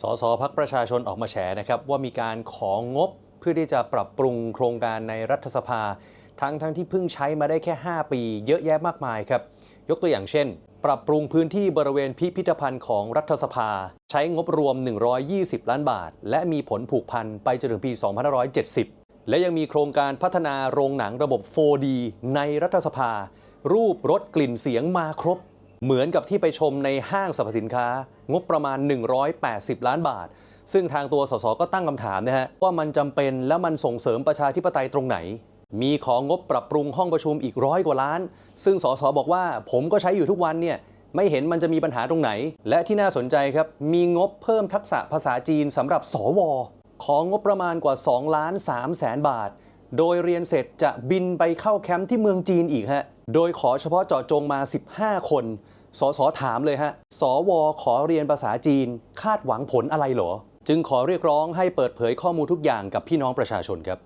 สสพักประชาชนออกมาแฉนะครับว่ามีการของงบเพื่อที่จะปรับปรุงโครงการในรัฐสภา ทั้งทั้งที่เพิ่งใช้มาได้แค่ 5 ปี เยอะแยะมากมายครับ ยกตัวอย่างเช่น ปรับปรุงพื้นที่บริเวณพิพิธภัณฑ์ของรัฐสภา ใช้งบรวม 120 ล้านบาท และมีผลผูกพันไปจนถึงปี 2570 และยังมีโครงการพัฒนาโรงหนังระบบ 4D ในรัฐสภา รูปรสกลิ่นเสียงมาครบ เหมือนกับที่ไปชมในห้างสรรพสินค้า งบประมาณ 180 ล้านบาท ซึ่งทางตัวสสก็ตั้งคำถามนะฮะว่ามันจำเป็นและมันส่งเสริมประชาธิปไตยตรงไหน มีของงบปรับปรุงห้องประชุมอีกร้อยกว่าล้าน ซึ่งสสบอกว่าผมก็ใช้อยู่ทุกวันเนี่ยไม่เห็นมันจะมีปัญหาตรงไหน และที่น่าสนใจครับ มีงบเพิ่มทักษะภาษาจีนสำหรับสว ของงบประมาณกว่า2ล้าน3แสนบาท โดยเรียนเสร็จจะบินไปเข้าแคมป์ที่เมืองจีนอีกฮะ โดยขอเฉพาะเจาะจงมา 15 คน สสถามเลยฮะ สวขอเรียนภาษาจีน คาดหวังผลอะไรหรอ จึงขอเรียกร้องให้เปิดเผยข้อมูลทุกอย่างกับพี่น้องประชาชนครับ